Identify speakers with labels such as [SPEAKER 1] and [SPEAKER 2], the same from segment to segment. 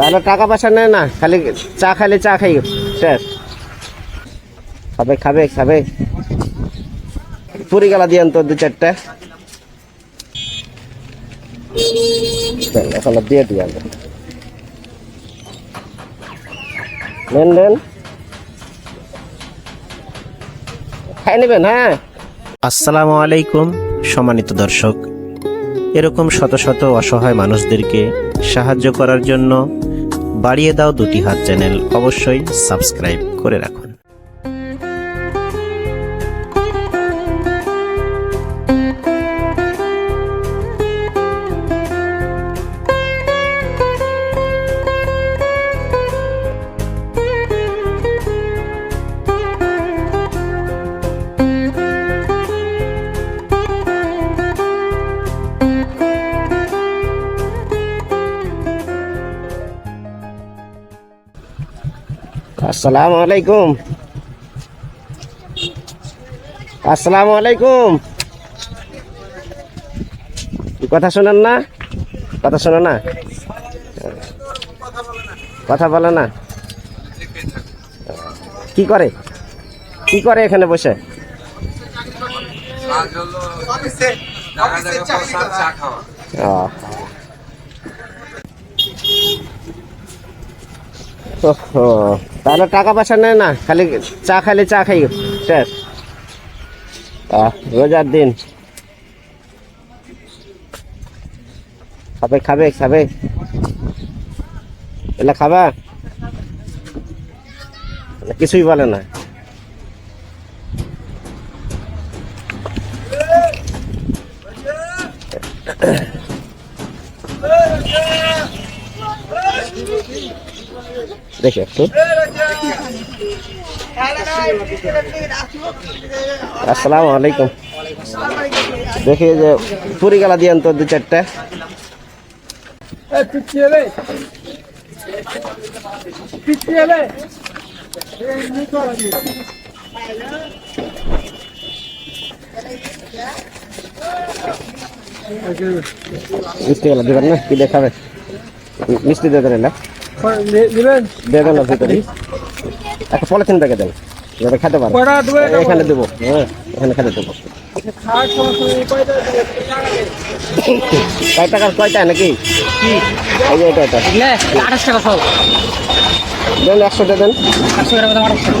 [SPEAKER 1] তাহলে টাকা পয়সা নেয় না, খালি চা খাইলে চা খাই, শেষ। খাবে খাবে খাবে। পুরি গেলা দিয়েন তো দু চারটা। এখন দিয়ে নেবেন হ্যাঁ।
[SPEAKER 2] আসসালামু আলাইকুম, সম্মানিত দর্শক। এরকম শত শত অসহায় মানুষদেরকে সাহায্য করার জন্য বাড়িয়ে দাও দুটি হাত চ্যানেল অবশ্যই সাবস্ক্রাইব করে রাখুন।
[SPEAKER 1] আসসালামু আলাইকুম। আসসালামু আলাইকুম। কথা শোনেন না? কথা শোনে না? কথা বলে না। কি করে? কি করে এখানে বসে? ও। তাহলে টাকা পয়সা নেয় না, খালি চা খাইলে চা খাই, শেষ। রোজার দিন। খাবে খাবে খাবে। এলা খাবা? কিছুই বলে না। দেখি একটু। আসসালামু আলাইকুম। দেখি যে পুরি গেলা দিয়েন তো দু চারটা। মিষ্টি গেলা দিবেন না? কি দেখাবে? মিষ্টি দিয়ে দেন না?
[SPEAKER 3] দিবেন
[SPEAKER 1] দিয়ে দেন না ভিতরে একটা পলিথিন ব্যাগে দেন। যাতে খেতে পারে এখানে দেবো। হ্যাঁ এখানে খেতে দেবো? কয় টাকার কয়টা নাকি? এটা এটা।
[SPEAKER 3] আঠাশ টাকা সব।
[SPEAKER 1] দেন একশোটা দেন।
[SPEAKER 3] আটশো টাকা দাম আঠাশ টাকা।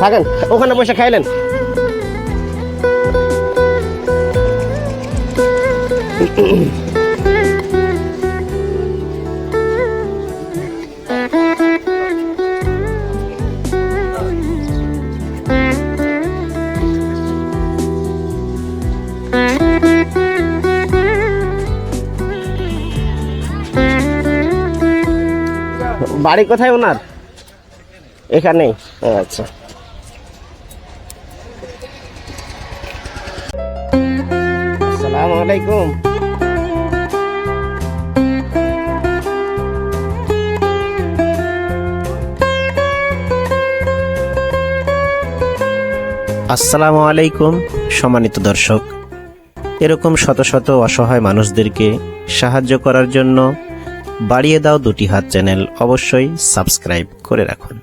[SPEAKER 1] থাকেন ওখানে পয়সা খাইলেন। বাড়ি কোথায় ওনার? এখানেই। আচ্ছা। আসসালামু আলাইকুম।
[SPEAKER 2] আসসালামু আলাইকুম, সম্মানিত দর্শক। এরকম শত শত অসহায় মানুষদেরকে সাহায্য করার জন্য বাড়িয়ে দাও দুটি হাত চ্যানেল অবশ্যই সাবস্ক্রাইব করে রাখুন।